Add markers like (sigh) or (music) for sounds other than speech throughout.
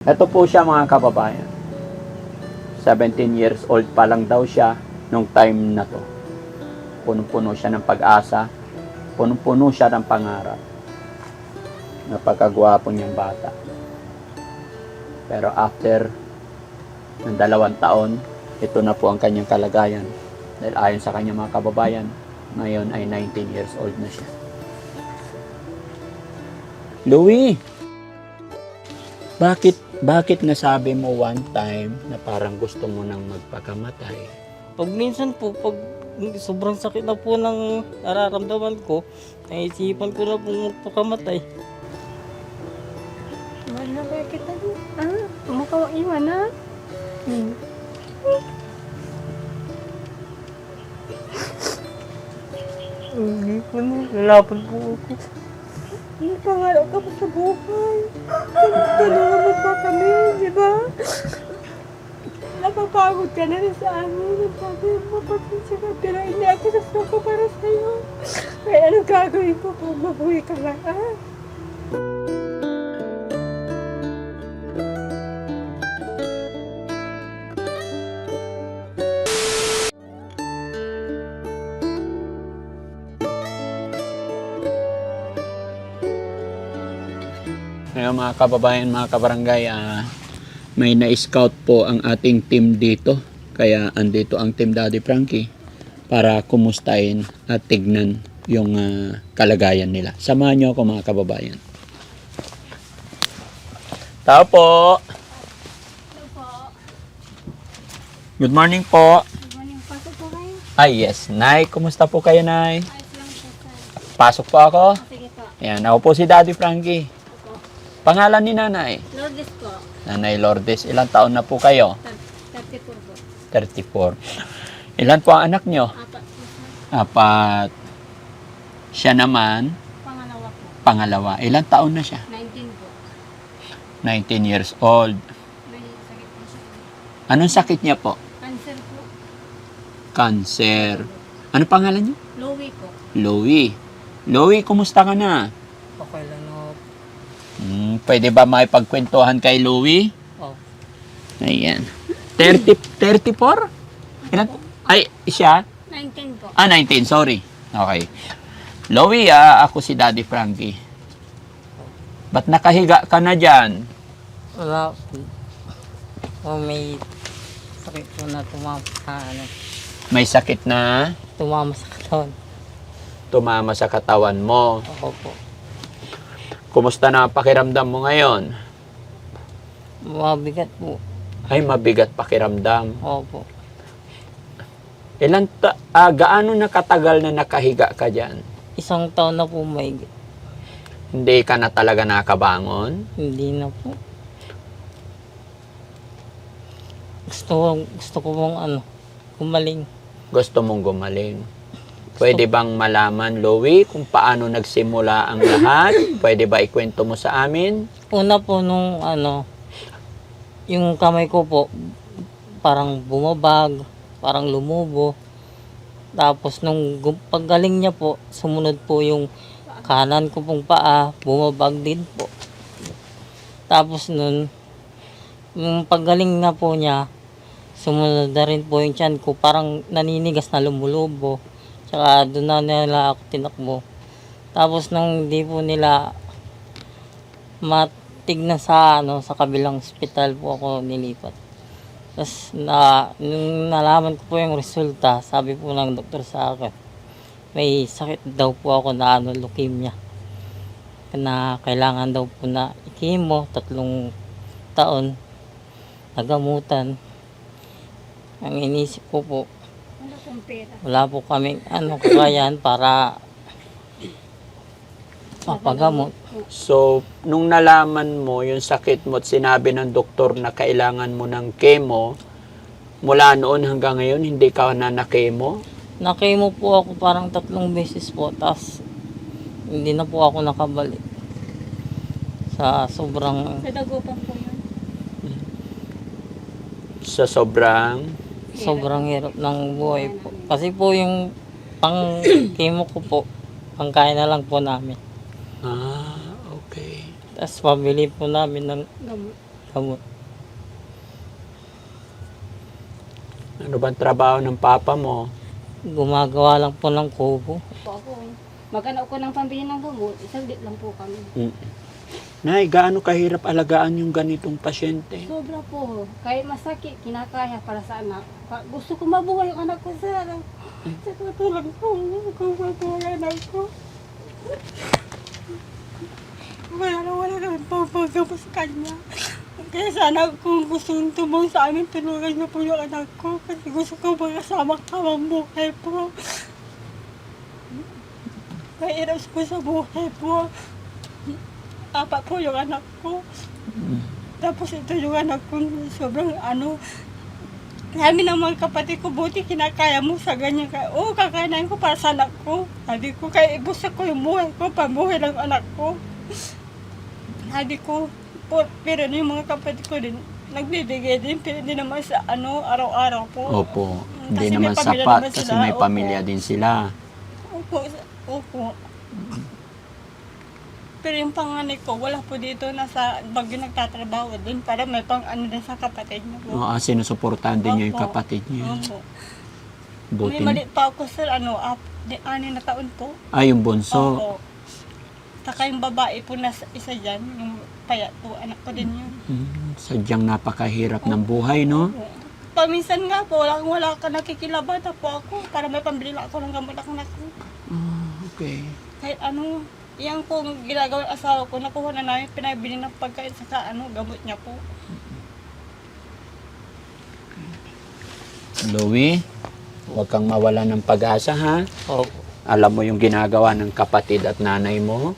Ito po siya mga kababayan. 17 years old pa lang daw siya nung time na to. Punong-puno siya ng pag-asa. Punong-puno siya ng pangarap. Napagkagwapo niyang bata. Pero after ng dalawang taon, ito na po ang kanyang kalagayan. Dahil ayon sa kanyang mga kababayan, ngayon ay 19 years old na siya. Louie! Bakit bakit nasabi mo one time na parang gusto mo nang magpakamatay? Pag minsan po, pag sobrang sakit na po ng nararamdaman ko, naisipan ko na po magpakamatay. Mahal na ba kita doon? Ah, mukha iwan (laughs) na. Hmm. Hindi po na, lalaban po ako. May pangarap ka pa sa buhay. Tulungan mo pa kami, di ba? Napapagod ka na rin sa amin. Sabi mo, pasensya ka. Pero hindi ako sasuko para sa'yo. Kaya anong gagawin ko kung mabuhay ka lang, ah? Mga kababayan, mga kabarangay, ah, may na-scout po ang ating team dito. Kaya andito ang team Daddy Frankie para kumustahin at tignan yung ah, kalagayan nila. Samahan niyo ako mga kababayan. Tao po! Good morning po! Pasok po kayo. Ay yes, Nay, kumusta po kayo Nay? Pasok po ako. Sige po. Ayan, ako po si Daddy Frankie. Pangalan ni Nanay? Lourdes po. Nanay Lourdes, ilang taon na po kayo? 34 po. 34. Ilan po ang anak nyo? Apat. Apat. Siya naman, Pangalawa po. pangalawa. Ilang taon na siya? 19 po. 19 years old. May sakit po siya. Anong sakit niya po? Cancer po. Cancer. Ano pangalan niyo? Lowy po. Louie. Louie, kumusta ka na? Okay lang no. Hmm, pwede ba makipagkwentuhan kay Louie? Oh, Ayan. 30, 34? Ilan? Ay, siya? 19 po. Ah, 19, sorry. Okay. Louie, ah, ako si Daddy Frankie. Ba't nakahiga ka na dyan? wala po. Oh, may sakit po na tumama sa ano, May sakit na tumama sa katawan. tumama sa katawan mo. Ako po. Kumusta na ang pakiramdam mo ngayon? Mabigat po. Ay, mabigat pakiramdam. Opo. Ilan ta- ah, gaano na katagal na nakahiga ka dyan? Isang taon na po may Hindi ka na talaga nakabangon? Hindi na po. Gusto ko, gusto ko mong ano, gumaling. Gusto mong gumaling? Pwede bang malaman, Louie, kung paano nagsimula ang lahat? Pwede ba ikwento mo sa amin? Una po nung ano, yung kamay ko po, parang bumabag, parang lumubo. Tapos nung paggaling niya po, sumunod po yung kanan ko pong paa, bumabag din po. Tapos nun, yung paggaling na po niya, sumunod na rin po yung tiyan ko, parang naninigas na lumulubo. Tsaka doon na nila ako tinakbo. Tapos nang hindi po nila matignan sa ano sa kabilang ospital po ako nilipat. Tapos na nung nalaman ko po yung resulta, sabi po ng doktor sa akin, may sakit daw po ako na ano leukemia. Na kailangan daw po na chemo, tatlong taon nagamutan. Ang inisip ko po, Pera. wala po kaming ano kakayahan para mapagamot. So, nung nalaman mo yung sakit mo at sinabi ng doktor na kailangan mo ng chemo, mula noon hanggang ngayon, hindi ka na na-chemo? Nakimo po ako parang tatlong beses po, tapos hindi na po ako nakabalik. Sa sobrang, Sa dagupan po yun. Sa sobrang... sobrang hirap ng buhay po. Kasi po yung pang (clears throat) chemo ko po, pangkain na lang po namin. Ah, okay. Tapos pabili po namin ng Gamot. gamot. Ano bang trabaho ng papa mo? Gumagawa lang po ng kubo. Po ako. Maghanap ko ng pambili ng gamot. Isang lit lang po kami. Mm. Nay, gaano kahirap alagaan yung ganitong pasyente? Sobra po. Kahit masakit, kinakaya para sa anak. Pa- Gusto ko mabuhay yung anak ko, sir. Sa tutulong po, kung mabuhay anak ko. Wala na wala naman po pagkapa sa kanya. Kaya sana kung gusto nyo tumulong sa amin, tulungan niyo po yung anak ko. Kasi gusto ko makasama kamang buhay po. Mahirap po sa buhay po. Apat po yung anak ko. Tapos ito yung anak ko, sobrang ano, kami ng mga kapatid ko, buti kinakaya mo sa ganyan ka. Oo, kakayanin ko para sa anak ko. Sabi ko, kaya ibusa ko yung buhay ko, pambuhay ng anak ko. Sabi ko, po, pero yung mga kapatid ko din, nagbibigay din, pero hindi naman sa ano, araw-araw po. Opo, hindi naman sapat naman kasi may opo. pamilya din sila. Opo, opo. Pero yung panganay ko, wala po dito, nasa bagyo nagtatrabaho din para may pang ano din sa kapatid niya po. Oo, ah, sinusuportahan din niya yung Opo. kapatid niya. Opo. Buti. May maliit pa ako sir, ano, up, di, ani na taon po. Ah, yung bunso. Opo. Saka yung babae po na isa dyan, yung payat po, anak ko din yun. Mm, sadyang napakahirap ng buhay, no? Opo. Paminsan nga po, wala, wala ka nakikilabata po ako para may pambili lang ako ng gamot ng anak ko. Ah, okay. Kahit ano, yan po ginagawa ng asawa ko, nakuha na namin, pinabili ng pagkain sa ano, gamot niya po. Louie, huwag kang mawala ng pag-asa, ha? Opo. Alam mo yung ginagawa ng kapatid at nanay mo?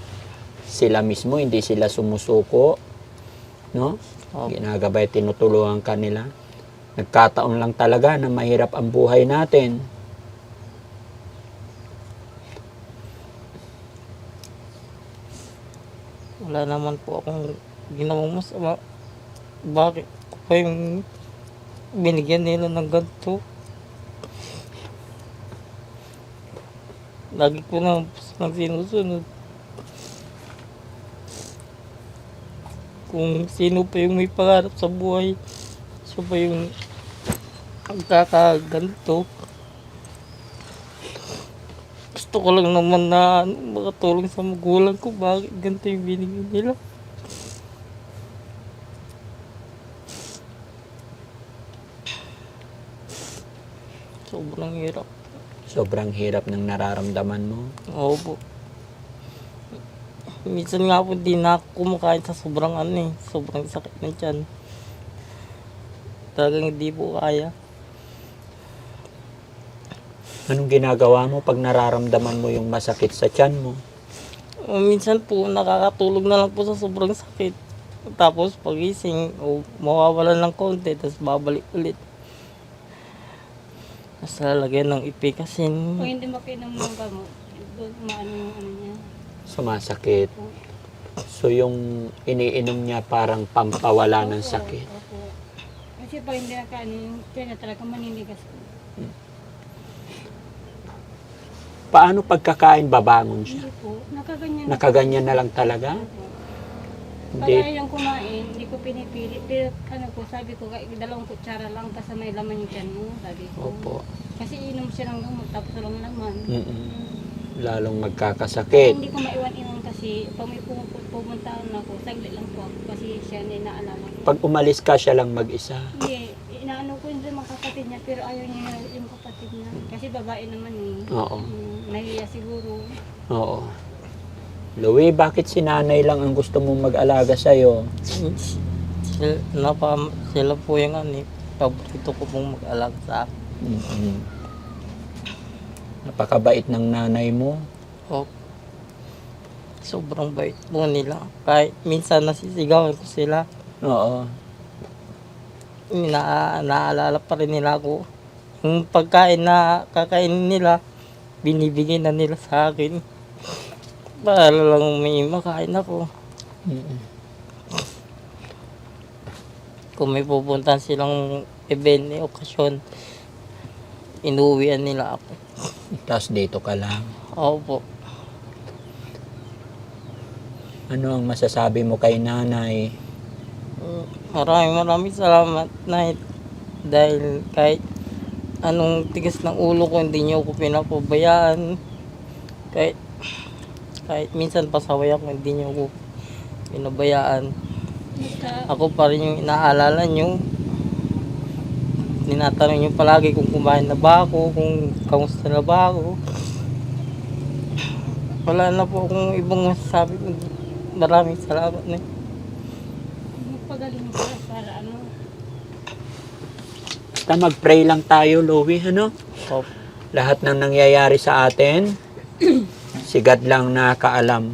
Sila mismo, hindi sila sumusuko. No? Opo. Ginagabay, tinutulungan ka nila. Nagkataon lang talaga na mahirap ang buhay natin. Wala naman po akong ginawang masama. Bakit ko pa yung binigyan nila ng ganito? Lagi ko na ng sinusunod. Kung sino pa yung may pangarap sa buhay, siya pa yung magkakaganto. Gusto ko lang naman na ano, makatulong sa magulang ko. Bakit ganito yung binigyan nila? Sobrang hirap. Sobrang hirap ng nararamdaman mo. Oo po. Minsan nga po di na ako kumakain sa sobrang ano eh. Sobrang sakit ng tiyan. Talagang hindi po kaya. Anong ginagawa mo pag nararamdaman mo yung masakit sa tiyan mo? O, minsan po nakakatulog na lang po sa sobrang sakit. Tapos pagising, o mawawala ng konti, tapos babalik ulit. Tapos lalagyan ng ipikasin. Kung hindi makinom ng gamot, doon maano yung ano niya. Sumasakit. So yung iniinom niya parang pampawala ng sakit. Opo. Kasi pag hindi nakaano yung tiyan niya talaga maninigas ko. Paano pagkakain babangon siya? Hindi po, nakaganyan. Nakaganyan na lang talaga? Hindi. Pag yung kumain, hindi ko pinipili. Pero ano po, sabi ko, "Kay- dalawang kutsara lang, basta may laman yung tiyan mo, sabi ko. Opo. Kasi inom siya ng gamot, tapos walang laman. Mm-mm. Lalong magkakasakit. Hindi ko maiwan-iwan kasi pag may pumu- pumuntahan ako, saglit lang po ako kasi siya na inaalala ko. Pag umalis ka siya lang mag-isa. Hindi, inaano ko yung mga kapatid niya pero ayaw niya yung- yung kapatid niya. Kasi babae naman eh. Oo. Mm, nahiya siguro. Oo. Louie, bakit si nanay lang ang gusto mong mag-alaga sa'yo? Sila, napa, sila po yung ano eh. Paborito ko pong mag-alaga sa akin. mm Napakabait ng nanay mo. O, sobrang bait po nila. Kahit minsan nasisigawan ko sila, Oo. na, naaalala pa rin nila ako. Yung pagkain na kakainin nila, binibigay na nila sa akin. Para lang may makain ako. Mm-mm. Kung may pupuntahan silang event, eh, okasyon, inuwian nila ako. Tapos dito ka lang. Opo. Ano ang masasabi mo kay nanay? Maraming maraming salamat, Night. Dahil kahit anong tigas ng ulo ko, hindi niyo ako pinapabayaan. Kahit, kahit minsan pasaway ako, hindi niyo ako pinabayaan. Ako pa rin yung inaalala niyo. Tinatanong niyo palagi kung kumain na ba ako, kung kamusta na ba ako. Wala na po akong ibang masasabi. Maraming salamat na. Magpagaling ka para ano. Basta mag-pray lang tayo, Louie, ano? Opo. Lahat ng nangyayari sa atin, si God lang nakaalam.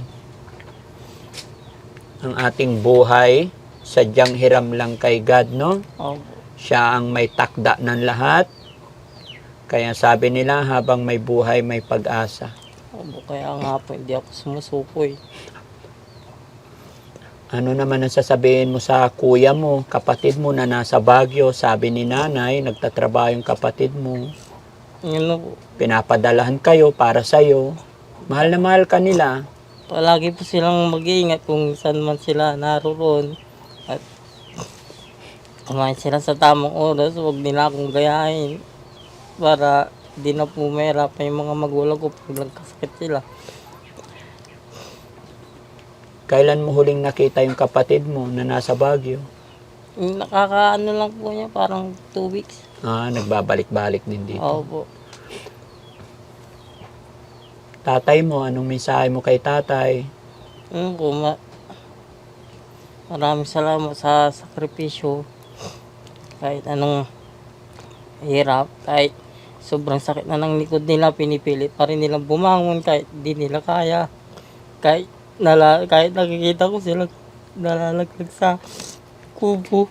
Ang ating buhay, sadyang hiram lang kay God, no? Opo. Siya ang may takda ng lahat. Kaya sabi nila, habang may buhay, may pag-asa. Opo, kaya nga po hindi ako sumusuko eh. Ano naman ang sasabihin mo sa kuya mo, kapatid mo na nasa Baguio? Sabi ni nanay, nagtatrabaho yung kapatid mo. Na po. Pinapadalahan kayo para sa'yo. Mahal na mahal ka nila. Palagi po silang mag-iingat kung saan man sila naroon. At kumain sila sa tamang oras, huwag nila akong gayahin. Para di na po mahirapan yung mga magulang ko pag nagkasakit sila. Kailan mo huling nakita yung kapatid mo na nasa Baguio? Yung Nakakaano lang po niya, parang 2 weeks. Ah, nagbabalik-balik din dito. Opo. Tatay mo, anong mensahe mo kay tatay? Ano po, ma- maraming salamat sa sakripisyo. Kahit anong hirap, kahit sobrang sakit na ng likod nila, pinipilit pa rin nilang bumangon kahit di nila kaya. Kahit, nala, kahit nakikita ko sila nalalaglag sa kubo.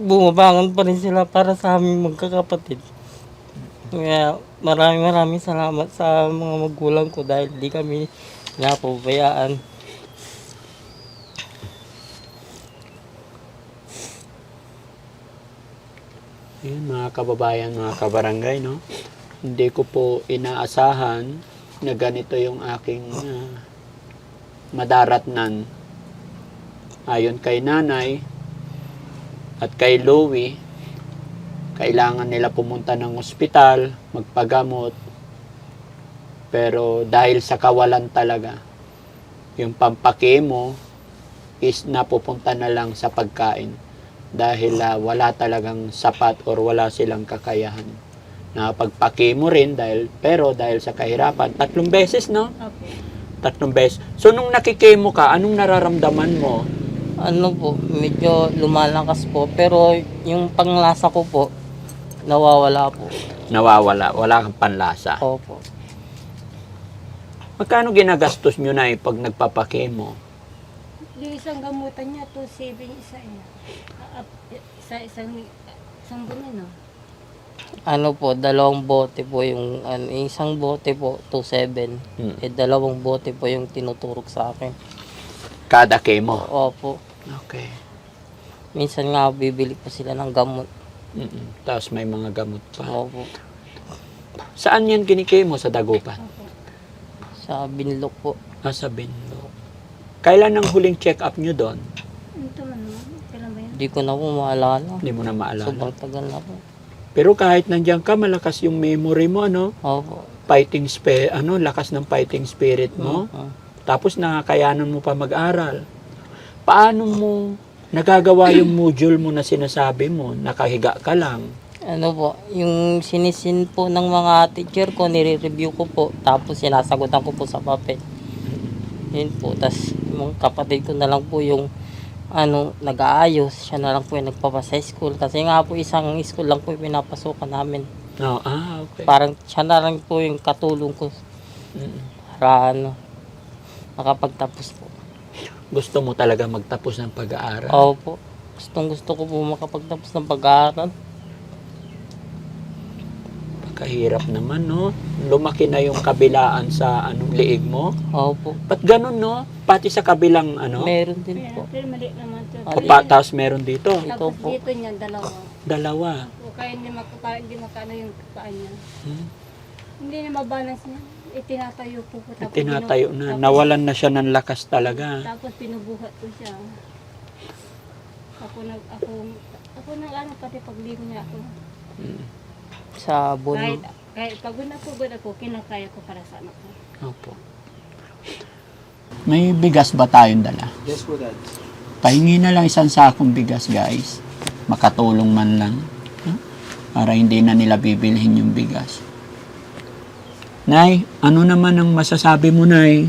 Bumabangon pa rin sila para sa aming magkakapatid. Kaya maraming maraming salamat sa mga magulang ko dahil di kami napabayaan. Ayan, mga kababayan, mga kabarangay, no? Hindi ko po inaasahan na ganito yung aking ah, madaratnan. Ayon kay nanay at kay Louie, kailangan nila pumunta ng ospital, magpagamot. Pero dahil sa kawalan talaga, yung pampakemo is napupunta na lang sa pagkain dahil ah, wala talagang sapat or wala silang kakayahan. Na pagpakemo rin dahil pero dahil sa kahirapan, tatlong beses no? Apo. Tatlong beses. So nung nakikemo ka, anong nararamdaman mo? Ano po, medyo lumalakas po. Pero yung panglasa ko po, nawawala po. Nawawala, wala kang panlasa. Opo. Magkano ginagastos nyo na pag nagpapakemo? Yung isang gamutan niya, 2.7 isa eh. Ah, Isa isang isang buwan no? Ano po, dalawang bote po yung, ano, isang bote po, 2.7. Hmm. Eh, dalawang bote po yung tinuturok sa akin. Kada kemo. Opo. Okay. Minsan nga, bibili po sila ng gamot. mm Tapos may mga gamot pa. Opo. Saan yan kinikemo? Sa Dagupan? Sa binlok po. Ah, sa Binlo. Kailan ang huling check-up nyo doon? Ito man no? Kailan ba yan? Hindi ko na po maalala. Hindi mo na maalala. Sobrang tagal na po. Pero kahit nandiyan ka, malakas yung memory mo, ano? Opo. Fighting spirit, ano, lakas ng fighting spirit mo. Ah. Tapos nakakayanan mo pa mag-aral. Paano mo nagagawa yung module mo na sinasabi mo? Nakahiga ka lang. Ano po, yung sinisin po ng mga teacher ko, nire-review ko po. Tapos sinasagutan ko po sa papel. Yun po. Tapos yung kapatid ko na lang po yung ano, nag-aayos. Siya na lang po yung nagpapasa school. Kasi nga po isang school lang po yung pinapasukan namin. No, ah, okay. Parang siya na lang po yung katulong ko Mm. para ano, makapagtapos po. Gusto mo talaga magtapos ng pag-aaral. Oo po. Gustong gusto ko po makapagtapos ng pag-aaral. Kahirap naman, no? Lumaki na yung kabilaan sa anong liig mo. Oo po. Ba't ganun, no? Pati sa kabilang, ano? Meron din po. pero mali naman ito. O, pa, tapos meron dito. Ito Tapos po. dito niya, dalawa. Dalawa. O kaya hindi makapa, hindi makano yung paa niya. Hmm? Hindi na mabalance niya. Itinatayo po ko. Tapos Tinatayo binu- na. tapos- Nawalan na siya ng lakas talaga. Tapos pinubuhat ko siya. Ako nag, ako, ako nag ano pati pagligo niya ako. Sa buno. Kahit, kahit pagod na pagod ako, kinakaya ko para sa anak ko. Opo. May bigas ba tayong dala? Yes po, Dad. Pahingi na lang isang sakong bigas, guys. Makatulong man lang. no? Para hindi na nila bibilhin yung bigas. Nay, ano naman ang masasabi mo, Nay?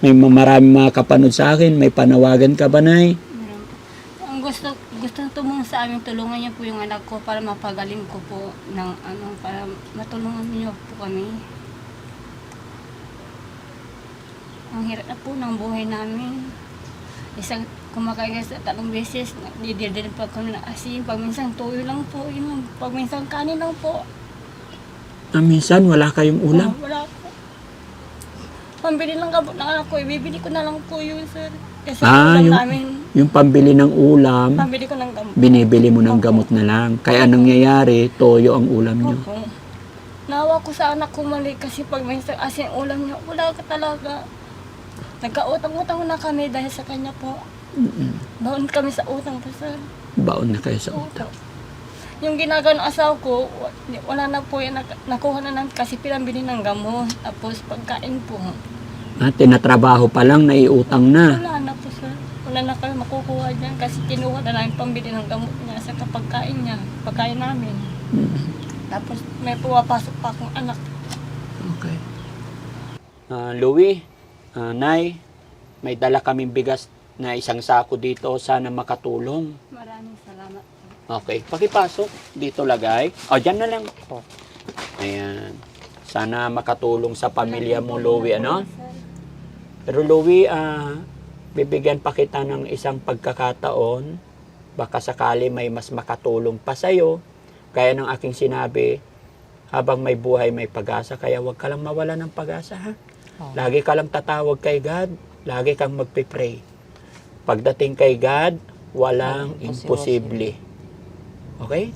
May ma- maraming mga kapanood sa akin. May panawagan ka ba, Nay? Meron po. Ang gusto, gusto tumulong sa amin, tulungan niyo po yung anak ko para mapagaling ko po ng ano, para matulungan niyo po kami. Ang hirap na po ng buhay namin. Isang kumakain sa tatlong beses, didirdin pa kami ng asin. Pag minsan tuyo lang po, yun lang. Pag minsan kanin lang po. Ah, minsan wala kayong ulam. Ah, wala po. Pambili lang gamot ng anak ko, ibibili ko na lang po yun, sir. Kasi Ah, yung- namin, Yung pambili ng ulam, pambili ko ng gamot. binibili mo ng gamot na lang. Kaya anong nangyayari, toyo ang ulam nyo. Opo. Nawa ko sa anak ko mali kasi pag may sa- asin ulam niya, wala ka talaga. Nagkautang-utang na kami dahil sa kanya po. Baon kami sa utang po, sir. Baon na kayo sa utang. Yung ginagawa ng asawa ko, wa- wala na po yan. nak- Nakuha na namin kasi pinambili ng gamot. Tapos pagkain po. Ah, tinatrabaho pa lang, naiutang na. Wala na po, sir. Na kami makukuha dyan kasi kinuha na namin pambili ng gamot niya sa kapagkain niya. Pagkain namin. Mm. Tapos may pumapasok pa akong anak. Okay. Ah, Louie, ah, Nay, may dala kaming bigas na isang sako dito. Sana makatulong. Maraming salamat. Okay, pakipasok. Dito lagay. O, dyan na lang. Oh. Ayan. Sana makatulong sa pamilya mo, Louie, ano? Pero Louie, ah, bibigyan pa kita ng isang pagkakataon. Baka sakali may mas makatulong pa sa'yo. Kaya ng aking sinabi, habang may buhay, may pag-asa. Kaya huwag ka lang mawala ng pag-asa, ha? Oh. Lagi ka lang tatawag kay God. Lagi kang magpipray. Pagdating kay God, walang imposible. Okay?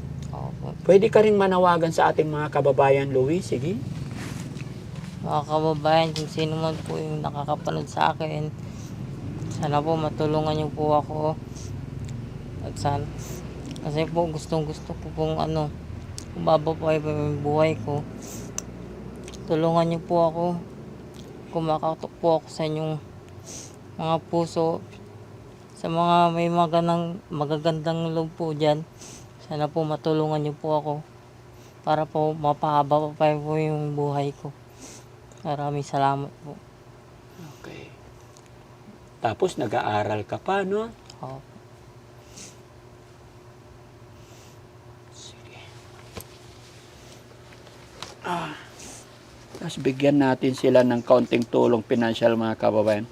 Pwede ka rin manawagan sa ating mga kababayan, Louie. Sige. Mga kababayan, kung sino man po yung nakakapanood sa akin, sana po matulungan niyo po ako. At sana, kasi po gustong gusto ko pong ano, umababa pa yung buhay ko. Tulungan niyo po ako. Kumakatok po ako sa inyong mga puso. Sa mga may magandang, magagandang loob po dyan, sana po matulungan niyo po ako para po mapahaba pa po yung buhay ko. Maraming salamat po. Okay. Tapos nag-aaral ka pa, no? Opo. Sige. Ah. Tapos bigyan natin sila ng kaunting tulong financial mga kababayan.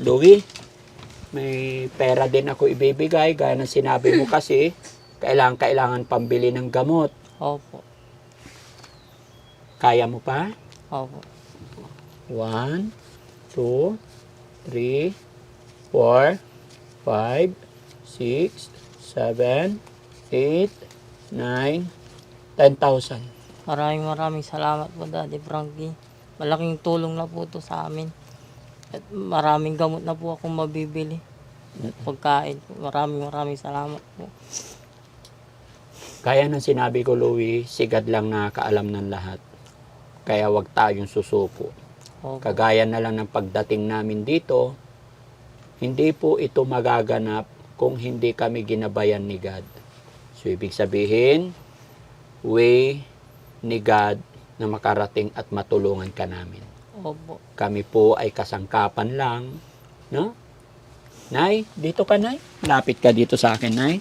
Louie, may pera din ako ibibigay gaya ng sinabi mo kasi kailangan kailangan pambili ng gamot. Opo. Kaya mo pa? Opo. One, two, three, four, five, six, seven, eight, nine, ten thousand. Maraming maraming salamat po Daddy Frankie. Malaking tulong na po to sa amin. At maraming gamot na po akong mabibili. At pagkain po. Maraming maraming salamat po. Kaya ng sinabi ko, Louie, sigad lang nakakaalam ng lahat. Kaya wag tayong susuko. Opo. Kagaya na lang ng pagdating namin dito, hindi po ito magaganap kung hindi kami ginabayan ni God. So, ibig sabihin, way ni God na makarating at matulungan ka namin. Opo. Kami po ay kasangkapan lang, no? Nay, dito ka, Nay. Lapit ka dito sa akin, Nay.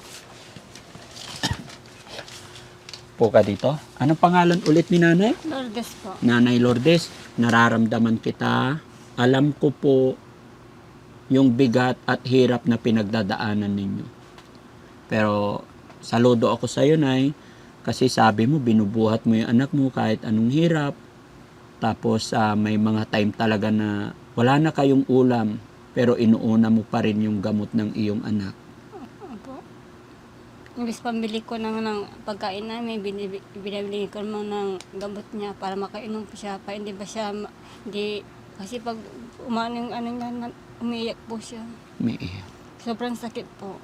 Po ka dito. Anong pangalan ulit ni Nanay? Lourdes po. Nanay Lourdes, nararamdaman kita. Alam ko po yung bigat at hirap na pinagdadaanan ninyo. Pero saludo ako sa iyo, Nay, kasi sabi mo, binubuhat mo yung anak mo kahit anong hirap. Tapos ah, may mga time talaga na wala na kayong ulam, pero inuuna mo pa rin yung gamot ng iyong anak. Imbis pambili ko ng, ng pagkain namin, binibili, binibili ko naman ng gamot niya para makainom po siya. Pa hindi ba siya, hindi, Kasi pag umano yung ano niya, umiiyak po siya. May, Sobrang sakit po.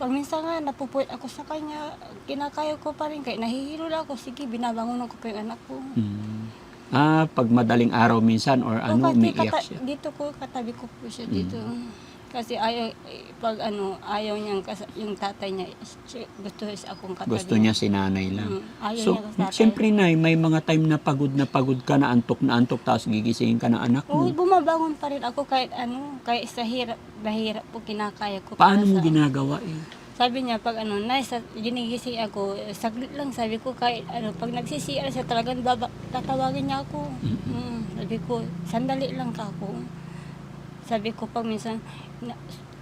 Pag minsan nga, napupuwit ako sa kanya, kinakaya ko pa rin. Kaya nahihilo na ako. Sige, binabangon ko pa yung anak ko. mm. Ah, pag madaling araw minsan or ano, O, umiiyak siya. Dito ko, katabi ko po siya dito. Kasi ayaw, pag ano, ayaw niyang, kas- yung tatay niya, gusto siya akong katabi. Gusto niya si nanay lang. Mm, ayaw So, niya sa tatay. siyempre na, may mga time na pagod na pagod ka, na antok na antok, tapos gigisingin ka ng anak Oo, mo. bumabangon pa rin ako kahit ano, kahit sa hirap, mahirap po kinakaya ko. Paano mo sa- ginagawa eh? Sabi niya, pag ano, nice, ginigising ako, saglit lang, sabi ko, kahit ano, pag nagsisiya siya, talagang baba, tatawagin niya ako. Mm, sabi ko, sandali lang ka ako. Sabi ko, pag minsan, na,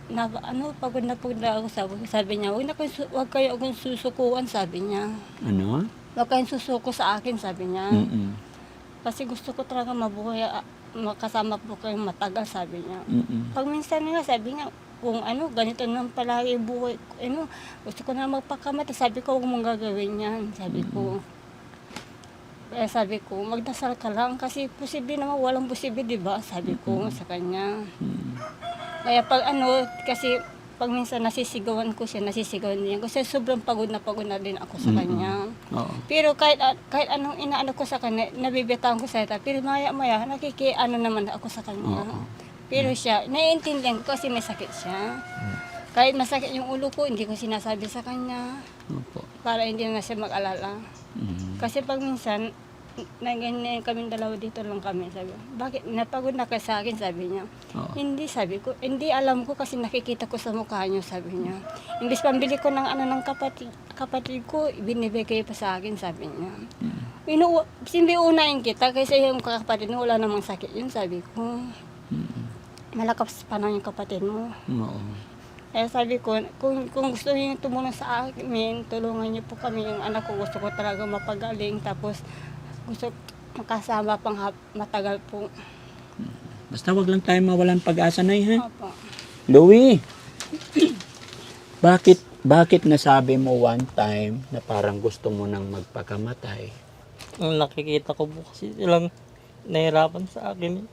na, ano, pagod na pagod na ako, sabi, sabi niya, huwag, na kayo, huwag kayo akong susukuan, sabi niya. Ano? Huwag kayong susuko sa akin, sabi niya. Mm-mm. Kasi gusto ko talaga mabuhay, ah, makasama po kayong matagal, sabi niya. Mm-mm. Pag minsan nga, sabi niya, kung ano, ganito naman palagi buhay. Ano, gusto ko na magpakamata. Sabi ko, huwag mong gagawin yan. Sabi ko. Kaya sabi ko, magdasal ka lang kasi posible naman, walang posible, di ba? Sabi ko sa kanya. Kaya pag ano, kasi pag minsan nasisigawan ko siya, nasisigawan niya. Kasi sobrang pagod na pagod na din ako sa kanya. Oo. Pero kahit kahit anong inaano ko sa kanya, nabibitawan ko sa ita. Pero maya-maya, nakikiano naman ako sa kanya. Oo. Pero siya, naiintindihan ko kasi may sakit siya. Kahit masakit yung ulo ko, hindi ko sinasabi sa kanya. Opo. Para hindi na siya mag-alala. Mm. Kasi pag minsan, na ganyan kami dalawa dito lang kami. Sabi, bakit napagod na ka sa akin, sabi niya. Oo. Hindi, sabi ko. Hindi alam ko kasi nakikita ko sa mukha niyo, sabi niya. Imbis pambili ko ng ano ng kapatid, kapatid ko, binibigay pa sa akin, sabi niya. Inu simbi unahin kita kasi yung kapatid mo wala namang sakit yun, sabi ko. Malakas pa na yung kapatid mo. Oo. Kaya sabi ko, kung, kung gusto niyo tumulong sa amin, tulungan niyo po kami. Yung anak ko gusto ko talaga mapagaling. Tapos gusto makasama pang hap- matagal po. Basta wag lang tayo mawalan pag-asa na ha? Opo. Louie! bakit, bakit nasabi mo one time na parang gusto mo nang magpakamatay? Nung nakikita ko po kasi silang nahirapan sa akin.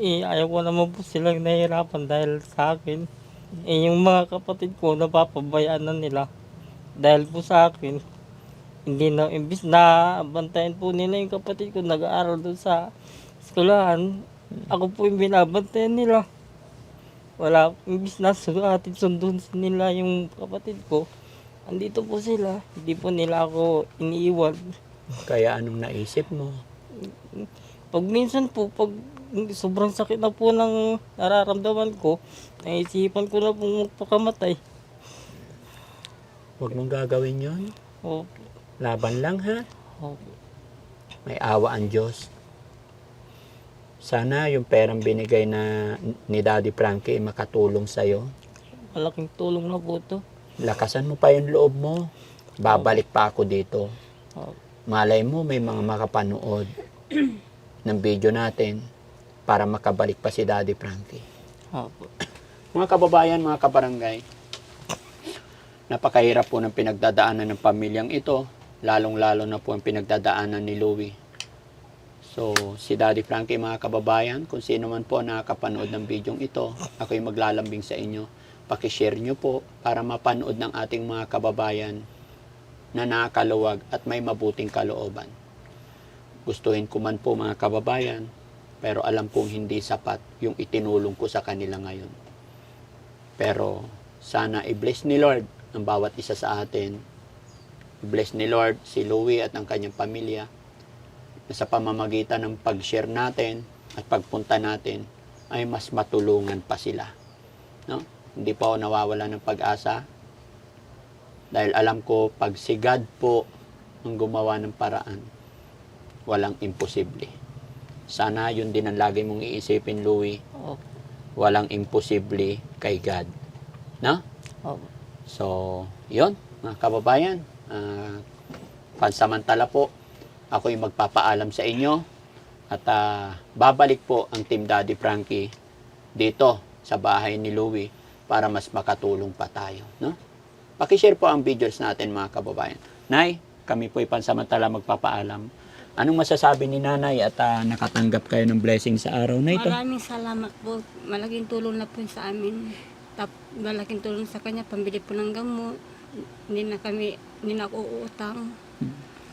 Eh, ayaw ko naman po silang nahirapan dahil sa akin. Eh, yung mga kapatid ko, napapabayaan na nila. Dahil po sa akin, hindi na, imbis na bantayan po nila yung kapatid ko, nag-aaral doon sa eskwelahan, ako po yung binabantayan nila. Wala, imbis na sugatid sundun nila yung kapatid ko, andito po sila, hindi po nila ako iniiwan. Kaya anong naisip mo? Pag minsan po, pag sobrang sakit na po ng nararamdaman ko, naisipan ko na pong magpakamatay. Huwag mong gagawin yon. O, Laban lang ha. o, May awa ang Diyos. Sana yung perang binigay na ni Daddy Frankie makatulong sa'yo. malaking tulong na po ito. Lakasan mo pa yung loob mo. Babalik pa ako dito. O, Malay mo may mga makapanood (clears throat) ng video natin para makabalik pa si Daddy Frankie. Opo. Mga kababayan, mga kabarangay, napakahirap po ng pinagdadaanan ng pamilyang ito, lalong-lalo na po ang pinagdadaanan ni Louie. So, si Daddy Frankie, mga kababayan, kung sino man po nakakapanood ng bidyong ito, ako'y maglalambing sa inyo. Pakishare nyo po para mapanood ng ating mga kababayan na nakakaluwag at may mabuting kalooban. Gustuhin ko man po mga kababayan, pero alam kong hindi sapat yung itinulong ko sa kanila ngayon. Pero sana i-bless ni Lord ang bawat isa sa atin. I-bless ni Lord si Louie at ang kanyang pamilya sa pamamagitan ng pag-share natin at pagpunta natin ay mas matulungan pa sila. No? Hindi pa ako nawawala ng pag-asa dahil alam ko pag si God po ang gumawa ng paraan, walang imposible. Sana yun din ang lagi mong iisipin, Louie Opo. walang imposible kay God. No? Opo. So, yon mga kababayan. ah, pansamantala po, ako'y magpapaalam sa inyo at ah, babalik po ang Team Daddy Frankie dito sa bahay ni Louie para mas makatulong pa tayo. No? Pakishare po ang videos natin mga kababayan. Nay, kami po'y pansamantala magpapaalam. Anong masasabi ni nanay at ah, nakatanggap kayo ng blessing sa araw na ito? Maraming salamat po. Malaking tulong na po sa amin. Tap, malaking tulong sa kanya, pambili po ng gamot. Hindi na kami, hindi na ako uutang.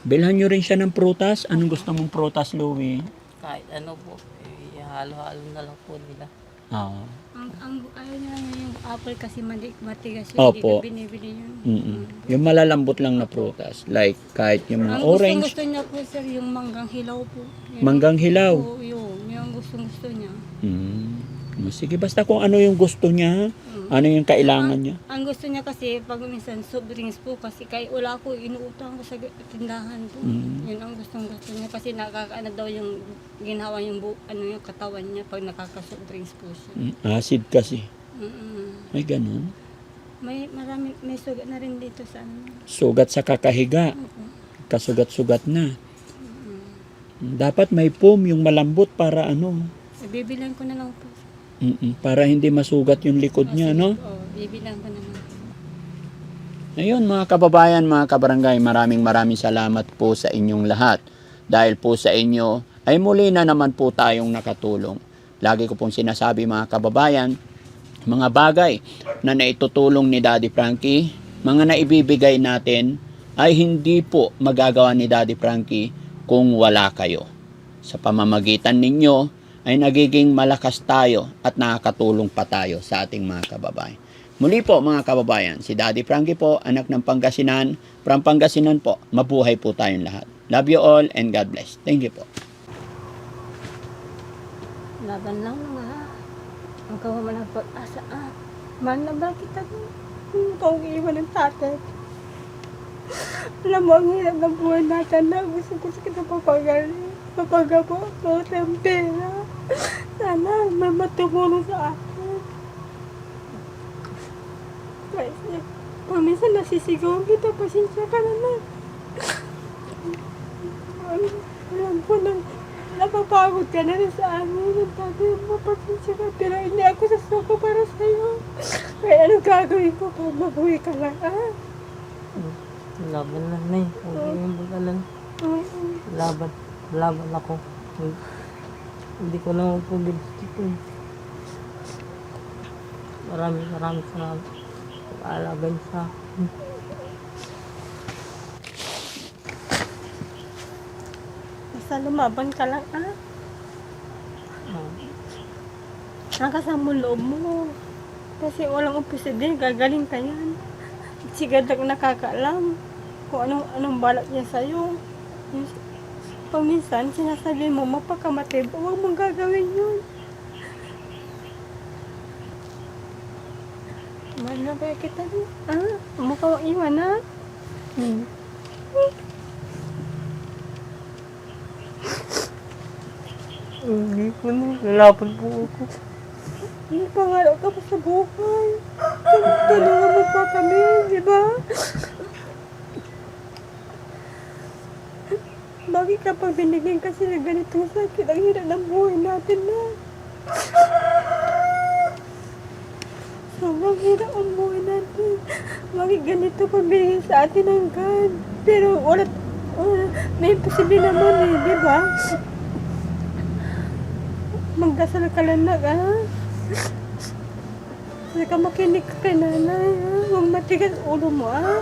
Bilhan nyo rin siya ng prutas. Anong gusto mong prutas, Louie? Kahit ano po, eh, halo-halo na lang po nila. Ah. Ang, ang ayaw niya lang yung apple kasi mati, matigas yun. Opo. Hindi ko binibili yun. Mm-mm. Yung malalambot lang na prutas. Like, kahit yung mga Ang orange, gusto, gusto niya po sir, yung manggang hilaw po. Yun. manggang hilaw. Oo, yun. Yun ang gusto gusto niya. Mm. Sige, basta kung ano yung gusto niya, ano yung kailangan niya. Ang gusto niya kasi pag minsan soft drinks po kasi kay wala ko inuutang ko sa tindahan po. Mm. Yun ang gustong gusto niya kasi nakakaano daw yung ginawa yung bu, ano yung katawan niya pag nakaka-soft drinks po siya. Mm, Acid kasi. Mm-mm. May ganun. May marami may sugat na rin dito sa ano. Sugat sa kakahiga. Kasugat-sugat na. Dapat may foam yung malambot para ano, Bibilang ko na lang po. Mm para hindi masugat yung likod niya, no? Oo, bibilang ko na lang. Ayun mga kababayan, mga kabarangay, maraming maraming salamat po sa inyong lahat. Dahil po sa inyo ay muli na naman po tayong nakatulong. Lagi ko pong sinasabi mga kababayan, mga bagay na naitutulong ni Daddy Frankie, mga naibibigay natin ay hindi po magagawa ni Daddy Frankie kung wala kayo. Sa pamamagitan ninyo ay nagiging malakas tayo at nakakatulong pa tayo sa ating mga kababayan. Muli po mga kababayan, si Daddy Frankie po, anak ng Pangasinan. From Pangasinan po, mabuhay po tayong lahat. Love you all and God bless. Thank you po. Laban lang mga. Ang kawa mo ng pag-asa. Ah, man na ba kita? Hindi ko iwan ng tatay. Alam mo, ang hirap ng buhay natin na gusto ko sa kita papagaling. Papagabo ng pera. Sana may matumulong sa akin. Kasi, pag minsan nasisigawan kita, pasensya ka na na. Alam ko na, napapagod ka na rin sa amin. Ang tatay mo, pasensya ka. Pero hindi ako sasuko para sa'yo. Kaya anong gagawin ko pag mabuhay ka lang, ah? Laban lang na eh. Huwag kayong mag-alala. Oo. Laban. Laban ako. Hindi- ko naman po dito. Maraming maraming salamat. Pag-aalaga niyo sa. Basta lumaban ka lang, ah? Ah, Nakasama mo loob mo. Kasi walang umpisa din, gagaling ka yan. Sigad lang nakakaalam kung anong, anong balak niya sa'yo. Yung- Paminsan, sinasabi mo, mapakamatay, huwag mong gagawin yun. Mahal na ba kita din? Ah, mukha iwan na. Hmm. Hindi ko na. Lalaban po ako. May pangarap ka pa sa buhay. Tulungan mo pa kami, di ba? Bakit kapag binigyan kasi ng ganitong sakit, ang hirap ng buhay natin na. Sobrang hirap ang buhay natin. Bakit ganito pag binigyan sa atin ng God? Pero wala, wala may imposible naman eh, di ba? Magdasal ka lang na, ah. Hindi ka makinig ka kay nanay, ha? Huwag matigas ulo mo, ah.